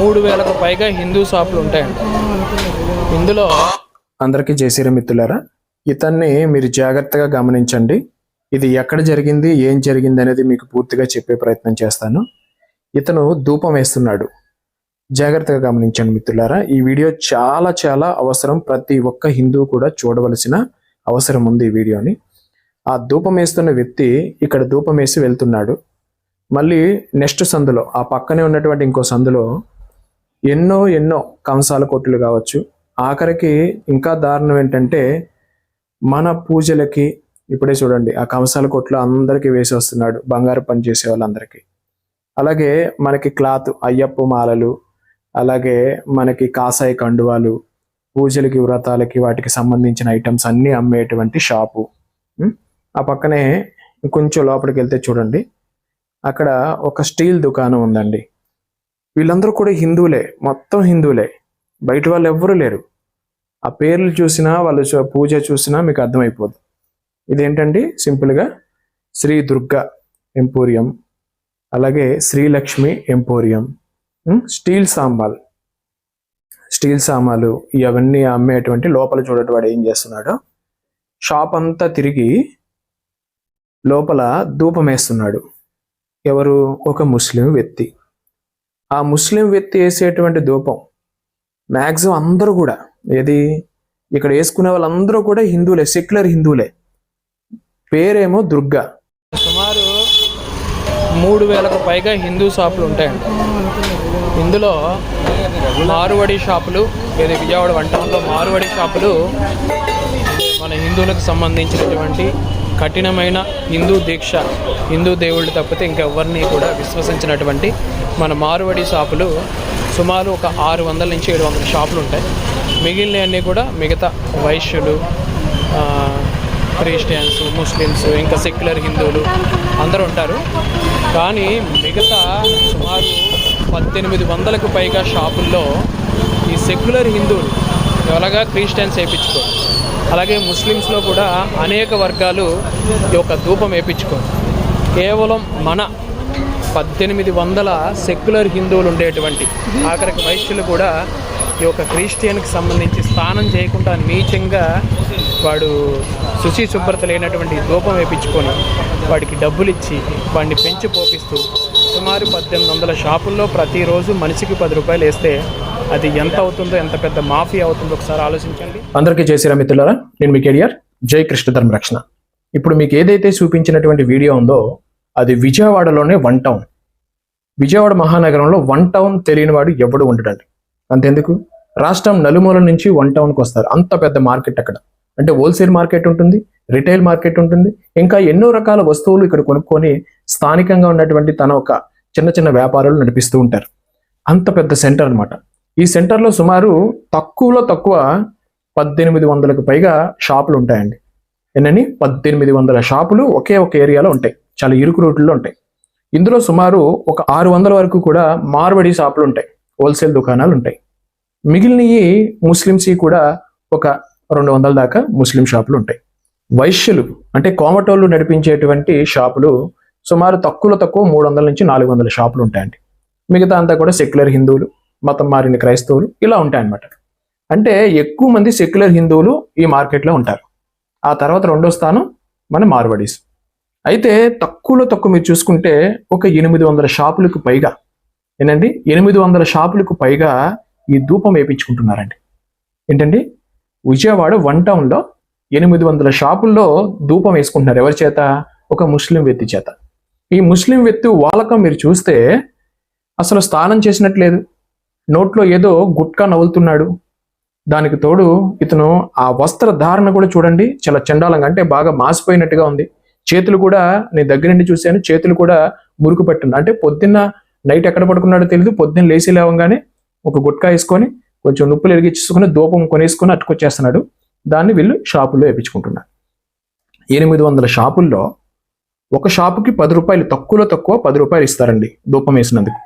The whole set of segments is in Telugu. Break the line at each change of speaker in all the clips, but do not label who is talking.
మూడు వేలకు పైగా హిందూ షాపులు ఉంటాయండి ఇందులో
అందరికీ జయశ్రీర మిత్రులారా ఇతన్ని మీరు జాగ్రత్తగా గమనించండి. ఇది ఎక్కడ జరిగింది ఏం జరిగింది అనేది మీకు పూర్తిగా చెప్పే ప్రయత్నం చేస్తాను. ఇతను ధూపం వేస్తున్నాడు. జాగ్రత్తగా గమనించండి మిత్రులారా ఈ వీడియో చాలా చాలా అవసరం. ప్రతి ఒక్క హిందూ కూడా చూడవలసిన అవసరం ఉంది ఈ వీడియోని. ఆ ధూపం వేస్తున్న వ్యక్తి ఇక్కడ ధూపం వేసి వెళ్తున్నాడు. మళ్ళీ నెక్స్ట్ సందులో ఆ పక్కనే ఉన్నటువంటి ఇంకో సందులో ఎన్నో ఎన్నో కంసాల కొట్టులు కావచ్చు. ఆఖరికి ఇంకా దారుణం ఏంటంటే మన పూజలకి ఇప్పుడే చూడండి ఆ కంసాల కొట్లు అందరికీ వేసి వస్తున్నాడు బంగారు పని చేసే వాళ్ళందరికీ. అలాగే మనకి క్లాత్ అయ్యప్ప మాలలు అలాగే మనకి కాసాయి కండువాలు పూజలకి వ్రతాలకి వాటికి సంబంధించిన ఐటమ్స్ అన్నీ అమ్మేటువంటి షాపు. ఆ పక్కనే కొంచెం లోపలికి వెళ్తే చూడండి అక్కడ ఒక స్టీల్ దుకాణం ఉందండి. వీళ్ళందరూ కూడా హిందువులే మొత్తం హిందువులే. బయట వాళ్ళు ఎవ్వరూ లేరు. ఆ పేర్లు చూసినా వాళ్ళు పూజ చూసినా మీకు అర్థమైపోదు ఇదేంటండి? సింపుల్గా శ్రీ దుర్గా ఎంపోరియం అలాగే శ్రీలక్ష్మి ఎంపోరియం. స్టీల్ సాంబాల్ స్టీల్ సామాలు ఇవన్నీ అమ్మేటువంటి లోపల చూడటం వాడు ఏం చేస్తున్నాడు? షాప్ అంతా తిరిగి లోపల ధూపం వేస్తున్నాడు. ఎవరు? ఒక ముస్లిం వ్యక్తి. ఆ ముస్లిం వ్యక్తి వేసేటువంటి ధూపం. మ్యాక్సిమం అందరూ కూడా ఏది ఇక్కడ వేసుకునే వాళ్ళందరూ కూడా హిందువులే సెక్యులర్ హిందువులే. పేరేమో దుర్గా.
సుమారు మూడు వేలకు పైగా హిందూ షాపులు ఉంటాయండి. ఇందులో మారువడి షాపులు ఏది విజయవాడ వంటకంలో మారువడి షాపులు మన హిందువులకు సంబంధించినటువంటి కఠినమైన హిందూ దీక్ష హిందూ దేవుళ్ళు తప్పితే ఇంకెవరిని కూడా విశ్వసించినటువంటి మన మారువడి షాపులు సుమారు ఒక ఆరు వందల నుంచి ఏడు వందల షాపులు ఉంటాయి. మిగిలినవన్నీ కూడా మిగతా వైశ్యులు క్రిస్టియన్స్ ముస్లిమ్స్ ఇంకా సెక్యులర్ హిందువులు అందరూ ఉంటారు. కానీ మిగతా సుమారు పద్దెనిమిది వందలకు పైగా షాపుల్లో ఈ సెక్యులర్ హిందువులు త్వరగా క్రిస్టియన్స్ వేయించుకో అలాగే ముస్లిమ్స్లో కూడా అనేక వర్గాలు ఈ యొక్క ధూపం వేయించుకో కేవలం మన పద్దెనిమిది వందల సెక్యులర్ హిందువులు ఉండేటువంటి ఆఖరికి వైశ్యులు కూడా ఈ యొక్క క్రిస్టియన్కి సంబంధించి స్నానం చేయకుండా నీచంగా వాడు శుచి శుభ్రత లేనటువంటి ధూపం వేయించుకొని వాడికి డబ్బులు ఇచ్చి వాడిని పెంచి పోపిస్తూ సుమారు పద్దెనిమిది వందల షాపుల్లో ప్రతిరోజు మనిషికి పది రూపాయలు వేస్తే అది ఎంత అవుతుందో ఎంత పెద్ద మాఫీ అవుతుందో ఒకసారి ఆలోచించండి.
అందరికీ చేసిరా మిత్రులారా నేను మీ కెరియర్ జై కృష్ణ ధర్మ రక్షణ. ఇప్పుడు మీకు ఏదైతే చూపించినటువంటి వీడియో ఉందో అది విజయవాడలోనే వన్ టౌన్. విజయవాడ మహానగరంలో వన్ టౌన్ తెలియని వాడు ఎవడు ఉండడండి. అంతెందుకు? రాష్ట్రం నలుమూల నుంచి వన్ టౌన్కి వస్తారు. అంత పెద్ద మార్కెట్ అక్కడ. అంటే హోల్సేల్ మార్కెట్ ఉంటుంది రిటైల్ మార్కెట్ ఉంటుంది. ఇంకా ఎన్నో రకాల వస్తువులు ఇక్కడ కొనుక్కొని స్థానికంగా ఉన్నటువంటి తన ఒక చిన్న చిన్న వ్యాపారాలు నడిపిస్తూ ఉంటారు. అంత పెద్ద సెంటర్ అన్నమాట. ఈ సెంటర్లో సుమారు తక్కువలో తక్కువ పద్దెనిమిది వందలకు పైగా షాపులు ఉంటాయండి. ఎన్నని? పద్దెనిమిది వందల షాపులు ఒకే ఒక ఏరియాలో ఉంటాయి. చాలా ఇరుకు రూట్లో ఉంటాయి. ఇందులో సుమారు ఒక ఆరు వందల వరకు కూడా మార్వడి షాపులు ఉంటాయి. హోల్సేల్ దుకాణాలు ఉంటాయి. మిగిలినవి ముస్లిమ్స్ కూడా ఒక రెండు వందల దాకా ముస్లిం షాపులు ఉంటాయి. వైశ్యులు అంటే కోమటోళ్ళు నడిపించేటువంటి షాపులు సుమారు తక్కువలో తక్కువ మూడు వందల నుంచి నాలుగు వందల షాపులు ఉంటాయండి. మిగతా అంతా కూడా సెక్యులర్ హిందువులు మతం మారిన క్రైస్తవులు ఇలా ఉంటాయన్నమాట. అంటే ఎక్కువ మంది సెక్యులర్ హిందువులు ఈ మార్కెట్లో ఉంటారు. ఆ తర్వాత రెండో స్థానం మన మార్వడీస్. అయితే తక్కువలో తక్కువ మీరు చూసుకుంటే ఒక ఎనిమిది వందల షాపులకు పైగా ఏంటండి? ఎనిమిది వందల షాపులకు పైగా ఈ ధూపం వేయించుకుంటున్నారండి ఏంటండి? విజయవాడ వన్ టౌన్లో ఎనిమిది వందల షాపుల్లో ధూపం వేసుకుంటున్నారు. ఎవరి చేత? ఒక ముస్లిం వ్యక్తి చేత. ఈ ముస్లిం వ్యక్తి వాలకం మీరు చూస్తే అసలు స్నానం చేసినట్లేదు. నోట్లో ఏదో గుట్కా నవ్వులుతున్నాడు. దానికి తోడు ఇతను ఆ వస్త్ర ధారణ కూడా చూడండి. చాలా చండాలంగా అంటే బాగా మాసిపోయినట్టుగా ఉంది. చేతులు కూడా నేను దగ్గర నుండి చూశాను. చేతులు కూడా మురుకు పట్టింది అంటే పొద్దున్న నైట్ ఎక్కడ పడుకున్నాడో తెలియదు పొద్దున్న లేచి లేవగానే ఒక గుట్కా వేసుకొని కొంచెం నుప్పులు ఎరిగించుకొని దూపం కొనేసుకుని అట్టుకొచ్చేస్తున్నాడు. దాన్ని వీళ్ళు షాపుల్లో వేయించుకుంటున్నారు ఎనిమిది వందల షాపుల్లో ఒక షాపుకి పది రూపాయలు తక్కువలో తక్కువ పది రూపాయలు ఇస్తారండి ధూపం వేసినందుకు.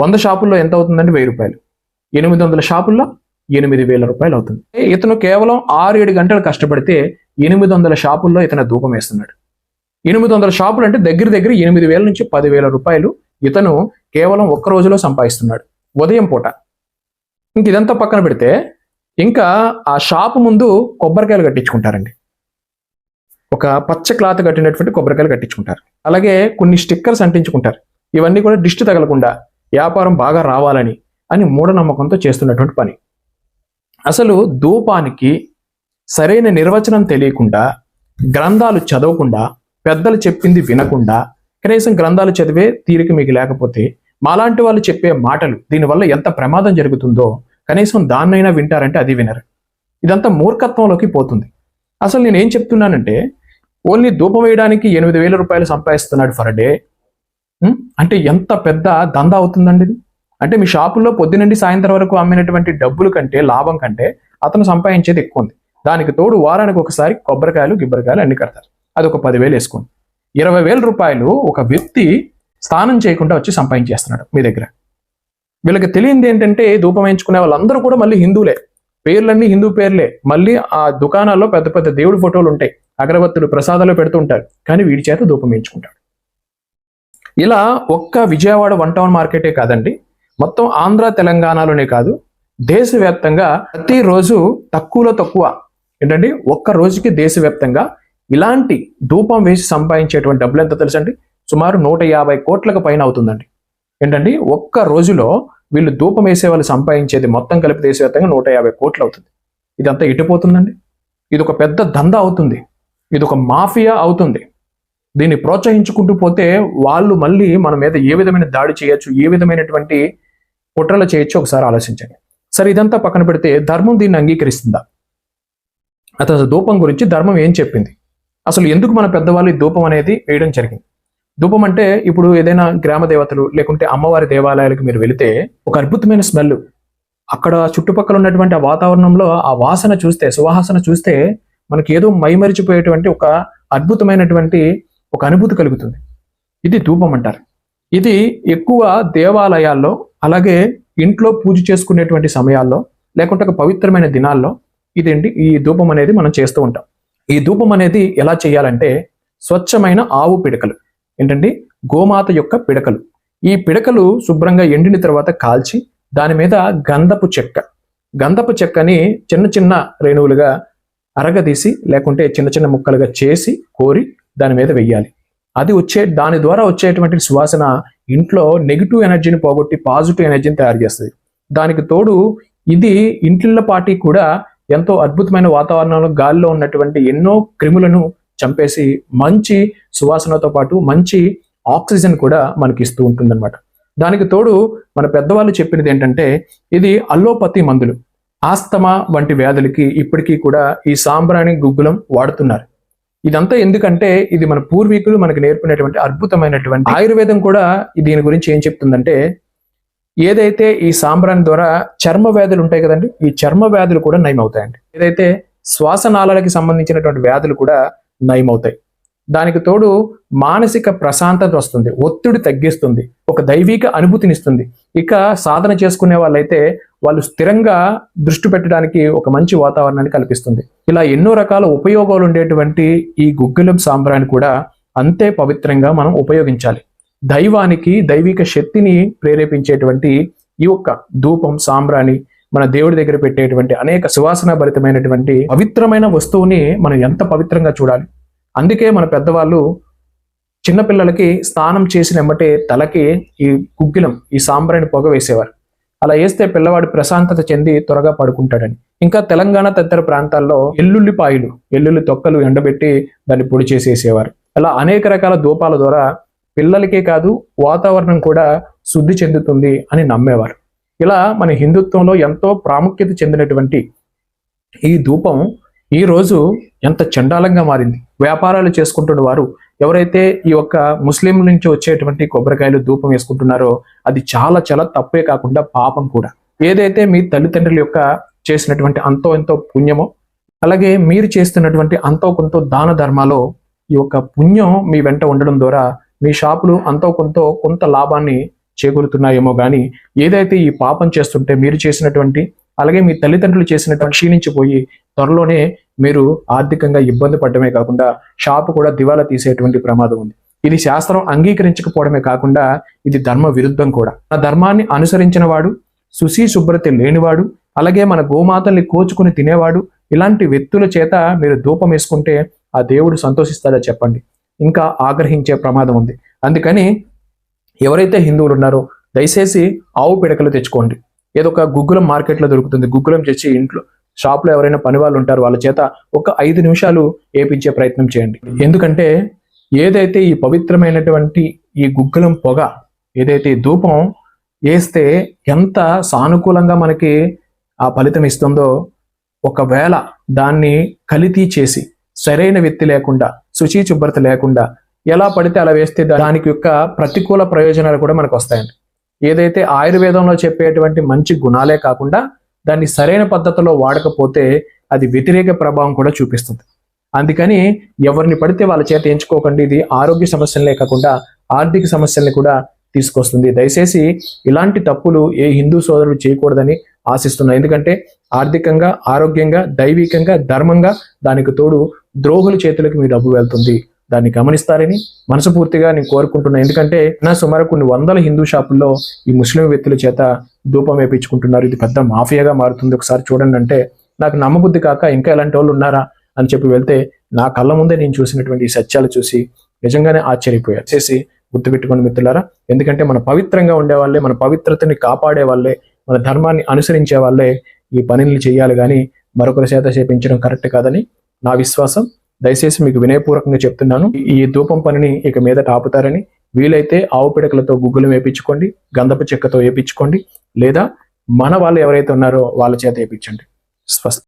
వంద షాపుల్లో ఎంత అవుతుందండి? వెయ్యి రూపాయలు. ఎనిమిది వందల షాపుల్లో ఎనిమిది వేల రూపాయలు అవుతుంది. ఇతను కేవలం ఆరు ఏడు గంటలు కష్టపడితే ఎనిమిది వందల షాపుల్లో ఇతను ధూపం వేస్తున్నాడు. ఎనిమిది వందల షాపులు అంటే దగ్గర దగ్గర ఎనిమిది వేల నుంచి పదివేల రూపాయలు ఇతను కేవలం ఒక్క రోజులో సంపాదిస్తున్నాడు. ఉదయం పూట. ఇంక ఇదంతా పక్కన పెడితే ఇంకా ఆ షాపు ముందు కొబ్బరికాయలు కట్టించుకుంటారండి. ఒక పచ్చ క్లాత్ కట్టినటువంటి కొబ్బరికాయలు కట్టించుకుంటారు. అలాగే కొన్ని స్టిక్కర్స్ అంటించుకుంటారు. ఇవన్నీ కూడా దిష్టి తగలకుండా వ్యాపారం బాగా రావాలని అని మూఢనమ్మకంతో చేస్తున్నటువంటి పని. అసలు ధూపానికి సరైన నిర్వచనం తెలియకుండా గ్రంథాలు చదవకుండా పెద్దలు చెప్పింది వినకుండా కనీసం గ్రంథాలు చదివే తీరిక మీకు లేకపోతే మాలాంటి వాళ్ళు చెప్పే మాటలు దీనివల్ల ఎంత ప్రమాదం జరుగుతుందో కనీసం దాన్నైనా వింటారంటే అది వినరు. ఇదంతా మూర్ఖత్వంలోకి పోతుంది. అసలు నేను ఏం చెప్తున్నానంటే ఓన్లీ ధూపం వేయడానికి ఎనిమిది వేల రూపాయలు సంపాదిస్తున్నాడు ఫర్ డే. అంటే ఎంత పెద్ద దందా అవుతుందండి ఇది? అంటే మీ షాపుల్లో పొద్దునండి సాయంత్రం వరకు అమ్మినటువంటి డబ్బులు కంటే లాభం కంటే అతను సంపాదించేది ఎక్కువ ఉంది. దానికి తోడు వారానికి ఒకసారి కొబ్బరికాయలు గిబ్బరికాయలు అన్ని కడతారు. అది ఒక పదివేలు వేసుకోండి. ఇరవై వేల రూపాయలు ఒక వ్యక్తి స్నానం చేయకుండా వచ్చి సంపాదించేస్తున్నాడు మీ దగ్గర. వీళ్ళకి తెలియంది ఏంటంటే ధూపం వేయించుకునే వాళ్ళందరూ కూడా మళ్ళీ హిందువులే. పేర్లన్నీ హిందూ పేర్లే. మళ్ళీ ఆ దుకాణాల్లో పెద్ద పెద్ద దేవుడి ఫోటోలు ఉంటాయి. అగరబత్తులు ప్రసాదాలు పెడుతుంటారు కానీ వీడి చేత ధూపం వేయించుకుంటాడు. ఇలా ఒక్క విజయవాడ వన్ టౌన్ మార్కెటే కాదండి. మొత్తం ఆంధ్ర తెలంగాణలోనే కాదు. దేశవ్యాప్తంగా ప్రతిరోజు తక్కువలో తక్కువ. ఏంటండి? ఒక్క రోజుకి దేశవ్యాప్తంగా ఇలాంటి ధూపం వేసి సంపాదించేటువంటి డబ్బులు ఎంత తెలుసండి? సుమారు నూట యాభై కోట్లకు పైన అవుతుందండి. ఏంటండి? ఒక్క రోజులో వీళ్ళు ధూపం వేసే వాళ్ళు సంపాదించేది మొత్తం కలిపి దేశవ్యాప్తంగా నూట యాభై కోట్లు అవుతుంది. ఇదంతా ఎటుపోతుందండి ఇది ఒక పెద్ద దందా అవుతుంది. ఇది ఒక మాఫియా అవుతుంది. దీన్ని ప్రోత్సహించుకుంటూ పోతే వాళ్ళు మళ్ళీ మన మీద ఏ విధమైన దాడి చేయొచ్చు ఏ విధమైనటువంటి కుట్రలు చేయొచ్చు ఒకసారి ఆలోచించండి. సరే ఇదంతా పక్కన పెడితే ధర్మం దీన్ని అంగీకరిస్తుందా? అతను ధూపం గురించి ధర్మం ఏం చెప్పింది? అసలు ఎందుకు మన పెద్దవాళ్ళు ఈ ధూపం అనేది వేయడం జరిగింది? ధూపం అంటే ఇప్పుడు ఏదైనా గ్రామ దేవతలు లేకుంటే అమ్మవారి దేవాలయాలకు మీరు వెళితే ఒక అద్భుతమైన స్మెల్. అక్కడ చుట్టుపక్కల ఉన్నటువంటి ఆ వాతావరణంలో ఆ వాసన చూస్తే సువాసన చూస్తే మనకి ఏదో మైమరిచిపోయేటువంటి ఒక అద్భుతమైనటువంటి ఒక అనుభూతి కలుగుతుంది. ఇది ధూపం అంటారు. ఇది ఎక్కువ దేవాలయాల్లో అలాగే ఇంట్లో పూజ చేసుకునేటువంటి సమయాల్లో లేకుంటే ఒక పవిత్రమైన దినాల్లో ఇదేంటి? ఈ ధూపం అనేది మనం చేస్తూ ఉంటాం. ఈ ధూపం అనేది ఎలా చేయాలంటే స్వచ్ఛమైన ఆవు పిడకలు. ఏంటండి గోమాత యొక్క పిడకలు. ఈ పిడకలు శుభ్రంగా ఎండిన తర్వాత కాల్చి దాని మీద గంధపు చెక్క. గంధపు చెక్కని చిన్న చిన్న రేణువులుగా అరగదీసి లేకుంటే చిన్న చిన్న ముక్కలుగా చేసి కోరి దాని మీద వెయ్యాలి. అది వచ్చే దాని ద్వారా వచ్చేటువంటి సువాసన ఇంట్లో నెగిటివ్ ఎనర్జీని పోగొట్టి పాజిటివ్ ఎనర్జీని తయారు చేస్తుంది. దానికి తోడు ఇది ఇంటిళ్ళ పాటి కూడా ఎంతో అద్భుతమైన వాతావరణంలో గాలిలో ఉన్నటువంటి ఎన్నో క్రిములను చంపేసి మంచి సువాసనతో పాటు మంచి ఆక్సిజన్ కూడా మనకి ఇస్తూ ఉంటుందన్నమాట. దానికి తోడు మన పెద్దవాళ్ళు చెప్పినది ఏంటంటే ఇది అల్లోపతి మందులు ఆస్తమా వంటి వ్యాధులకి ఇప్పటికీ కూడా ఈ సాంబ్రాణి గుగ్గులం వాడుతున్నారు. ఇదంతా ఎందుకంటే ఇది మన పూర్వీకులు మనకి నేర్పినటువంటి అద్భుతమైనటువంటి ఆయుర్వేదం కూడా దీని గురించి ఏం చెప్తుందంటే ఏదైతే ఈ సాంబ్రాణి ద్వారా చర్మ వ్యాధులు ఉంటాయి కదండి ఈ చర్మ వ్యాధులు కూడా నయమవుతాయండి. ఏదైతే శ్వాసనాళాలకి సంబంధించినటువంటి వ్యాధులు కూడా నయమవుతాయి. దానికి తోడు మానసిక ప్రశాంతత వస్తుంది ఒత్తిడి తగ్గిస్తుంది ఒక దైవిక అనుభూతినిస్తుంది. ఇక సాధన చేసుకునే వాళ్ళైతే వాళ్ళు స్థిరంగా దృష్టి పెట్టడానికి ఒక మంచి వాతావరణాన్ని కల్పిస్తుంది. ఇలా ఎన్నో రకాల ఉపయోగాలు ఉండేటువంటి ఈ గుగ్గిలం సాంబ్రాన్ని కూడా అంతే పవిత్రంగా మనం ఉపయోగించాలి. దైవానికి దైవిక శక్తిని ప్రేరేపించేటువంటి ఈ యొక్క ధూపం సాంబ్రాణి మన దేవుడి దగ్గర పెట్టేటువంటి అనేక సువాసన భరితమైనటువంటి పవిత్రమైన వస్తువుని మనం ఎంత పవిత్రంగా చూడాలి? అందుకే మన పెద్దవాళ్ళు చిన్నపిల్లలకి స్నానం చేసిన ఎమ్మటే తలకి ఈ గుగ్గిలం ఈ సాంబ్రాన్ని పొగ వేసేవారు. అలా వేస్తే పిల్లవాడు ప్రశాంతత చెంది త్వరగా పడుకుంటాడని. ఇంకా తెలంగాణ తదితర ప్రాంతాల్లో ఎల్లుల్లిపాయలు ఎల్లుల్లి తొక్కలు ఎండబెట్టి దాన్ని పొడి చేసేసేవారు. అలా అనేక రకాల ధూపాల ద్వారా పిల్లలకే కాదు వాతావరణం కూడా శుద్ధి చెందుతుంది అని నమ్మేవారు. ఇలా మన హిందుత్వంలో ఎంతో ప్రాముఖ్యత చెందినటువంటి ఈ ధూపం ఈ రోజు ఎంత చండాలంగా మారింది. వ్యాపారాలు చేసుకుంటున్న వారు ఎవరైతే ఈ యొక్క ముస్లింల నుంచి వచ్చేటువంటి కొబ్బరికాయలు ధూపం వేసుకుంటున్నారో అది చాలా చాలా తప్పే కాకుండా పాపం కూడా. ఏదైతే మీ తల్లిదండ్రుల యొక్క చేసినటువంటి అంతో ఎంతో పుణ్యమో అలాగే మీరు చేస్తున్నటువంటి అంతో కొంత దాన ధర్మాలో ఈ యొక్క పుణ్యం మీ వెంట ఉండడం ద్వారా మీ షాపులు అంతో కొంత కొంత లాభాన్ని చేకూరుతున్నాయేమో కానీ ఏదైతే ఈ పాపం చేస్తుంటే మీరు చేసినటువంటి అలాగే మీ తల్లిదండ్రులు చేసినటువంటి క్షీణించిపోయి త్వరలోనే మీరు ఆర్థికంగా ఇబ్బంది పడడమే కాకుండా షాపు కూడా దివాలా తీసేటువంటి ప్రమాదం ఉంది. ఇది శాస్త్రం అంగీకరించకపోవడమే కాకుండా ఇది ధర్మ విరుద్ధం కూడా. ఆ ధర్మాన్ని అనుసరించిన వాడు సుశీ శుభ్రత లేనివాడు అలాగే మన గోమాతల్ని కోచుకుని తినేవాడు ఇలాంటి వ్యక్తుల చేత మీరు ధూపం వేసుకుంటే ఆ దేవుడు సంతోషిస్తాడా చెప్పండి. ఇంకా ఆగ్రహించే ప్రమాదం ఉంది. అందుకని ఎవరైతే హిందువులు ఉన్నారో దయచేసి ఆవు పిడకలు తెచ్చుకోండి. ఏదో ఒక గుగ్గులం మార్కెట్లో దొరుకుతుంది. గుగ్గులం తెచ్చి ఇంట్లో షాప్లో ఎవరైనా పని వాళ్ళు ఉంటారు వాళ్ళ చేత ఒక ఐదు నిమిషాలు వేపించే ప్రయత్నం చేయండి. ఎందుకంటే ఏదైతే ఈ పవిత్రమైనటువంటి ఈ గుగ్గులం పొగ ఏదైతే ఈ ధూపం వేస్తే ఎంత సానుకూలంగా మనకి ఆ ఫలితం ఇస్తుందో ఒకవేళ దాన్ని కలితీ చేసి సరైన వ్యక్తి లేకుండా శుచి శుభ్రత లేకుండా ఎలా పడితే అలా వేస్తే దానికి యొక్క ప్రతికూల ప్రయోజనాలు కూడా మనకు వస్తాయండి. ఏదైతే ఆయుర్వేదంలో చెప్పేటువంటి మంచి గుణాలే కాకుండా దాన్ని సరైన పద్ధతిలో వాడకపోతే అది వ్యతిరేక ప్రభావం కూడా చూపిస్తుంది. అందుకని ఎవరిని పడితే వాళ్ళ చేత ఎంచుకోకండి. ఇది ఆరోగ్య సమస్యలే కాకుండా ఆర్థిక సమస్యల్ని కూడా తీసుకొస్తుంది. దయచేసి ఇలాంటి తప్పులు ఏ హిందూ సోదరులు చేయకూడదని ఆశిస్తున్నాను ఎందుకంటే ఆర్థికంగా ఆరోగ్యంగా దైవికంగా ధర్మంగా దానికి తోడు ద్రోహుల చేతులకు మీ డబ్బు వెళ్తుంది. దాన్ని గమనిస్తారని మనసుపూర్తిగా నేను కోరుకుంటున్నాను ఎందుకంటే నా సుమారు కొన్ని వందల హిందూ షాపుల్లో ఈ ముస్లిం వ్యక్తుల చేత ధూపం వేపించుకుంటున్నారు. ఇది పెద్ద మాఫియాగా మారుతుంది. ఒకసారి చూడండి అంటే నాకు నమ్మబుద్ధి కాక ఇంకా ఎలాంటి వాళ్ళు ఉన్నారా అని చెప్పి వెళ్తే నా కళ్ళ ముందే నేను చూసినటువంటి ఈ సత్యాలు చూసి నిజంగానే ఆశ్చర్యపోయారు. చేసి గుర్తుపెట్టుకుని మిత్రులారా ఎందుకంటే మన పవిత్రంగా ఉండేవాళ్ళే మన పవిత్రతని కాపాడే వాళ్ళే మన ధర్మాన్ని అనుసరించే వాళ్ళే ఈ పనులు చేయాలి కానీ మరొకరి చేత చేపించడం కరెక్ట్ కాదని నా విశ్వాసం. దయచేసి మీకు వినయపూర్వకంగా చెప్తున్నాను ఈ ధూపం పనిని ఇక మీద ఆపుతారని. వీలైతే ఆవు పిడకలతో గుగ్గులు వేపించుకోండి గంధపు చెక్కతో వేపించుకోండి లేదా మన వాళ్ళు ఎవరైతే ఉన్నారో వాళ్ళ చేత వేపించండి. స్వస్తి